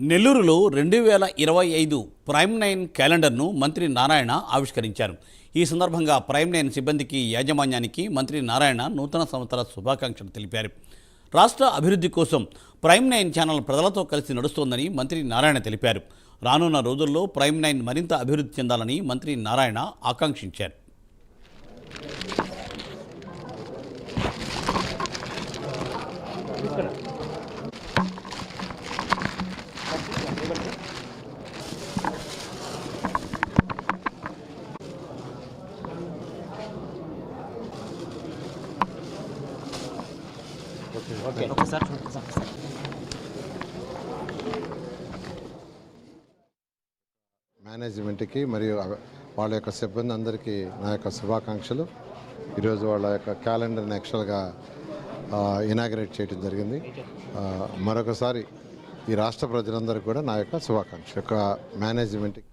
నెల్లూరులో రెండు వేల ఇరవై ఐదు ప్రైమ్ నైన్ క్యాలెండర్ను మంత్రి నారాయణ ఆవిష్కరించారు. ఈ సందర్భంగా ప్రైమ్ నైన్ సిబ్బందికి యాజమాన్యానికి మంత్రి నారాయణ నూతన సంవత్సర శుభాకాంక్షలు తెలిపారు. రాష్ట్ర అభివృద్ధి కోసం ప్రైమ్ నైన్ ఛానల్ ప్రజలతో కలిసి నడుస్తోందని మంత్రి నారాయణ తెలిపారు. రానున్న రోజుల్లో ప్రైమ్ నైన్ మరింత అభివృద్ధి చెందాలని మంత్రి నారాయణ ఆకాంక్షించారు. ఒకసారి ఒకసారి మేనేజ్మెంట్కి మరియు వాళ్ళ యొక్క సిబ్బంది అందరికీ నా యొక్క శుభాకాంక్షలు. ఈరోజు వాళ్ళ యొక్క క్యాలెండర్ని యాక్చువల్గా ఇనాగ్రేట్ చేయడం జరిగింది. మరొకసారి ఈ రాష్ట్ర ప్రజలందరికీ కూడా నా యొక్క శుభాకాంక్ష యొక్క మేనేజ్మెంట్కి